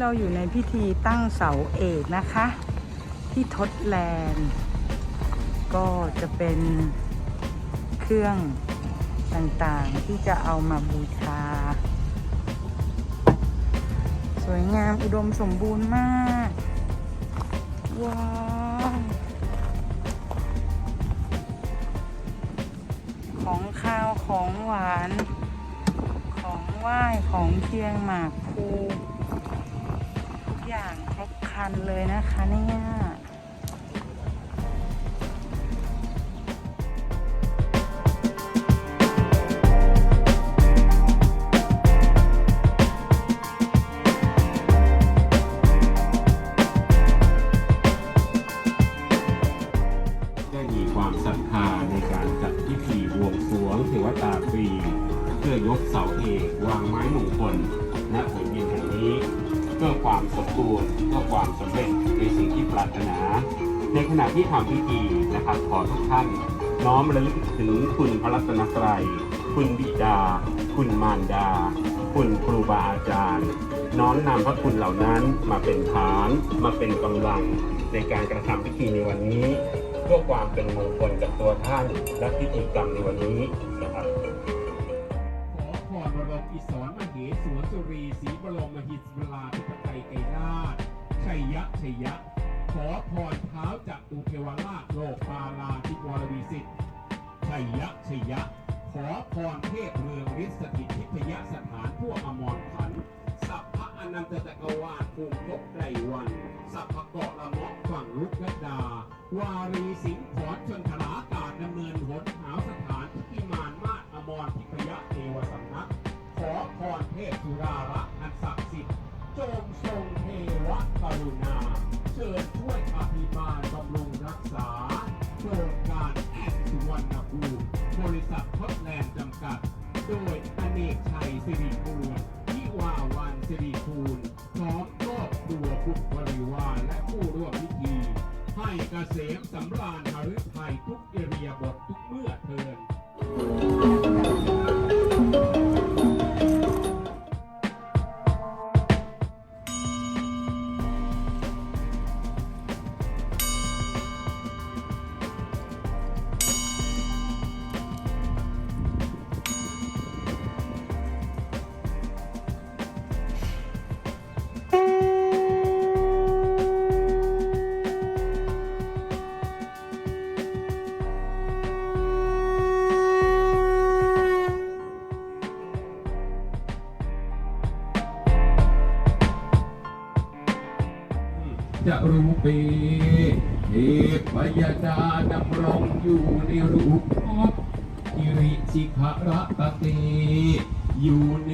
เราอยู่ในพิธีตั้งเสาเอกนะคะ ที่ทดแลนด์ก็จะเป็นเครื่องต่างๆที่จะเอามาบูชา สวยงามอุดมสมบูรณ์มาก ว้าวของข้าวของหวาน ของไหว้ของเทียงหมากภู อย่างครบครันเลยนะคะเนี่ยได้มีความศรัทธาในการจัดพิธีบวงสวงเทวตาตรีเพื่อยกเสาเอกวางไม้มงคลแผ่นดินแห่งนี้ เพื่อความสมบูรณ์เพื่อความสำเร็จในสิ่งที่ปรารถนา ในขณะที่ทำพิธีนะครับขอทุกท่าน น้อมระลึกถึงคุณพระรัตนตรัย คุณบิดา คุณมารดา คุณครูบาอาจารย์ น้อมนำพระคุณเหล่านั้นมาเป็นฐาน มาเป็นกำลังในการกระทำพิธีในวันนี้ เพื่อความเป็นมงคลกับตัวท่านและพิธีกรรมในวันนี้นะครับ มอิศรมเหสวนสุรีศรีบรมหิสเวลาธิปไตยไกรราชชัยยะชัยยะ ขอพรเท้าจากอุเทวราชโลกปาลาธิวรวีสิทธิ์ชัยยะชัยยะ ขอพรเทพเมืองฤทธิ์สถิตทิพยสถานทั่วอมรขันสัพพะอนันตตะกวาลภูมิภพไตรวัน สัพพะเกาะละเมาะฝั่งลุกและดา วารีสิงห์ขอชนทลา รุณาเชิญช่วยอภิบาลบำรุงรักษา โครงการแอดสุวรรณภูมิบริษัททดแลนด์จำกัด โดยอเนกชัยสิริภูลทิวาวันสิริภูลพร้อมครอบครัวคุณบริวารและผู้ร่วมพิธี ให้เกษมสำราญหฤทัยทุกเอริยบถทุกเมื่อเทิน จะรู้ปีเหตุพยาดาดำรงอยู่ในรูปภพกิริชิขระตะเตอยู่ใน